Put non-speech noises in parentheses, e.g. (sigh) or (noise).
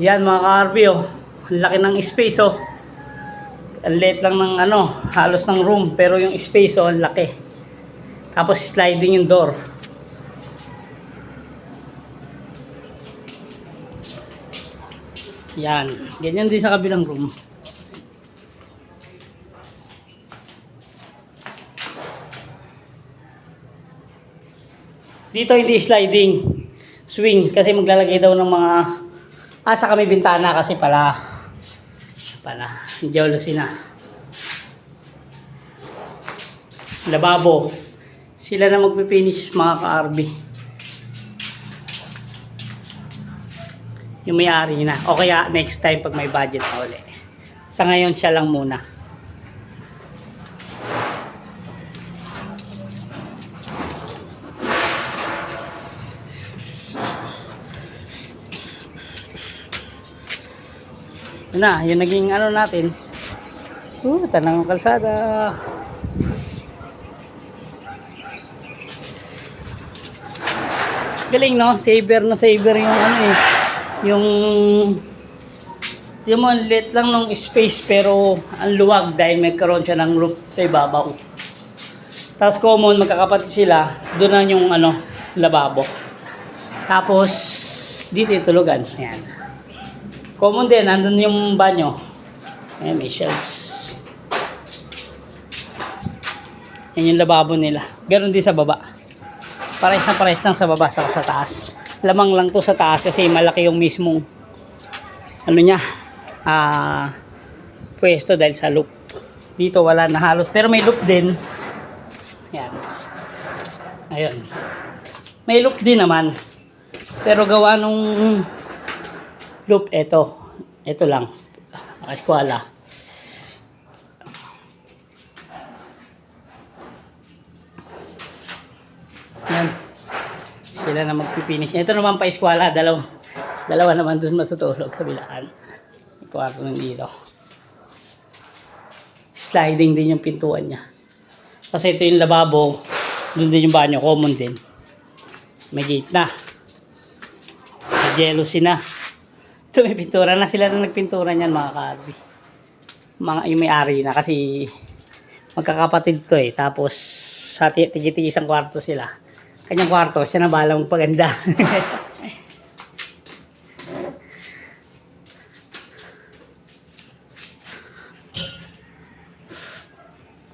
Yan mga ka-RV oh. Ang laki ng space oh. Ang liit lang ng ano, halos ng room. Pero yung space oh, ang laki. Tapos sliding yung door. Yan. Ganyan din sa kabilang room. Dito hindi sliding. Swing. Kasi maglalagay daw ng mga... Ah, sa kami bintana kasi pala. Pala. Jealousy na. Lababo. Sila na magpipinish mga ka-RB. Yung may-ari na. O kaya next time pag may budget na uli. Sa ngayon siya lang muna. Yun na, yung naging ano natin. Uh, tanang kalsada. Galing no, saver na saver yung ano eh. Yung ang lit lang ng space pero ang luwag dahil magkaroon siya ng roof sa ibabaw. Tapos common, magkakapatid sila, doon na yung ano, lababo. Tapos, dito yung tulugan. Ayan. Common din, nandun yung banyo. Ayan, may shelves. Yan yung lababo nila. Ganon din sa baba. Pares na pares lang sa baba sa, sa taas. Lamang lang to sa taas kasi malaki yung mismong ano niya, ah, pwesto dahil sa loop. Dito wala na halos. Pero may loop din. Yan. Ayun. May loop din naman. Pero gawa nung loop, eto. Ito lang. Eskwala. Yan. Sila na magpipinish. Ito naman pa eskwala. Dalawa. Dalawa naman dun matutulog sa bilaan. Kwarto ng dito. Sliding din yung pintuan niya. Kasi ito yung lababo. Doon din yung banyo. Common din. May gate na. May jealousy na. Ito may pintura na. Sila na nagpintura niyan mga ka-RV. Mga, yung may-ari na. Kasi magkakapatid to eh. Tapos sa tigi-tigi isang kwarto sila. Kanyang kwarto, siya na bahala magpaganda. (laughs)